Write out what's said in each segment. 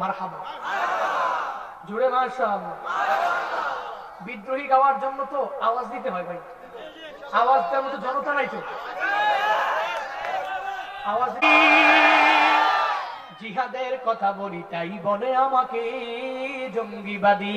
মারহাবা। বিদ্রোহী গাওয়ার জন্য তো আওয়াজ দিতে হয় ভাই। আওয়াজ দেওয়ার মতো জনতা নাই তো। আওয়াজ জিহাদের কথা বলি তাই বলে আমাকে জঙ্গিবাদী।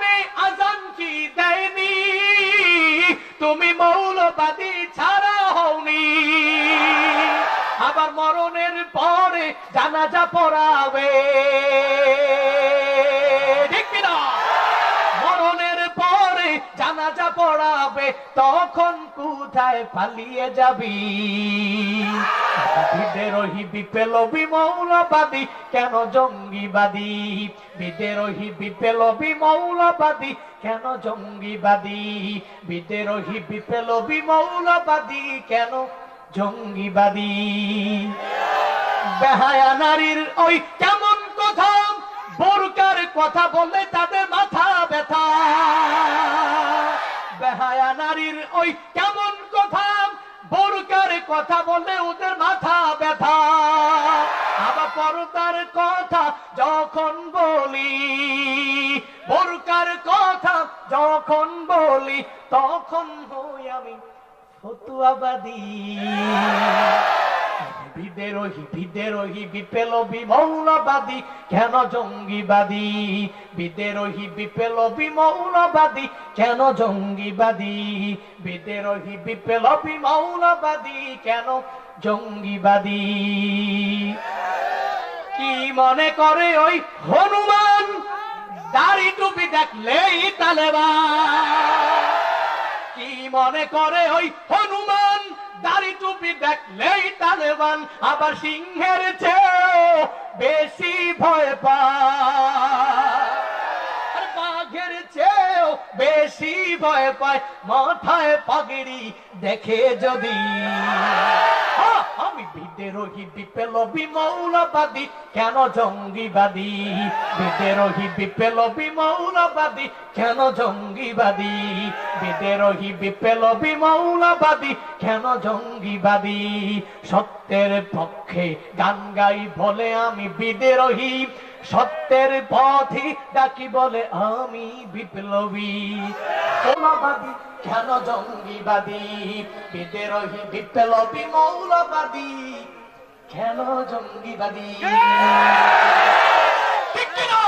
ছাড়া হওনি। আবার মরণের পরে জানাজা পড়াবে। মরণের পরে জানাজা পড়াবে তখন কোথায় পালিয়ে যাবি? বিদেরোহী বিপ্লবী মৌলবাদী, কেন জঙ্গিবাদী? বিদেরোহী বিপ্লবী মৌলবাদী, কেন জঙ্গিবাদী? বিদেরোহী বিপ্লবী মৌলবাদী, কেন জঙ্গিবাদী? বেহায়া নারীর ওই কেমন কথা? বোরকার কথা বললে তাদের মাথা বেহায়া নারীর ওই কেমন কথা? বোরকার কথা বলে ওদের মাথা ব্যথা। আবার পরতার কথা যখন বলি, বোরকার কথা যখন বলি, তখন হই আমি ফতুয়াবাদী। বিদেরোহী বিদেরোহী বিপ্লবী মৌলবাদী, কেন জঙ্গিবাদী? বিদেরোহী বিপ্লবী মৌলবাদী, কেন জঙ্গিবাদী? বিদেরোহী বিপ্লবী মৌলবাদী, কেন জঙ্গিবাদী? কি মনে করে ওই হনুমান? দাড়ি টুপি দেখলেই তালেবান। কি মনে করে ওই হনুমান? দাড়ি টুপি দেখলেই তালেবান আবার সিংহের চেয়েও বেশি ভয় পায়। বাঘের চেয়েও বেশি ভয় পায়, মাথায় পাগড়ি দেখে যদি বিদেরোহী বিপ্লবী মৌলবাদী, কেন জঙ্গিবাদী? বিদেরোহী বিপ্লবী মৌলবাদী, কেন জঙ্গিবাদী? বিদেরোহী বিপ্লবী মৌলবাদী, কেন জঙ্গিবাদী? সত্যের পক্ষে গান গাই বলে আমি বিদেরোহী সত্যের পথে ডাকি বলে আমি বিপ্লবী। মৌলবাদী, কেন জঙ্গিবাদী? বিদেরোহী বিপ্লবী মৌলবাদী। খেলো জঙ্গিবাদী। ঠিক কিনা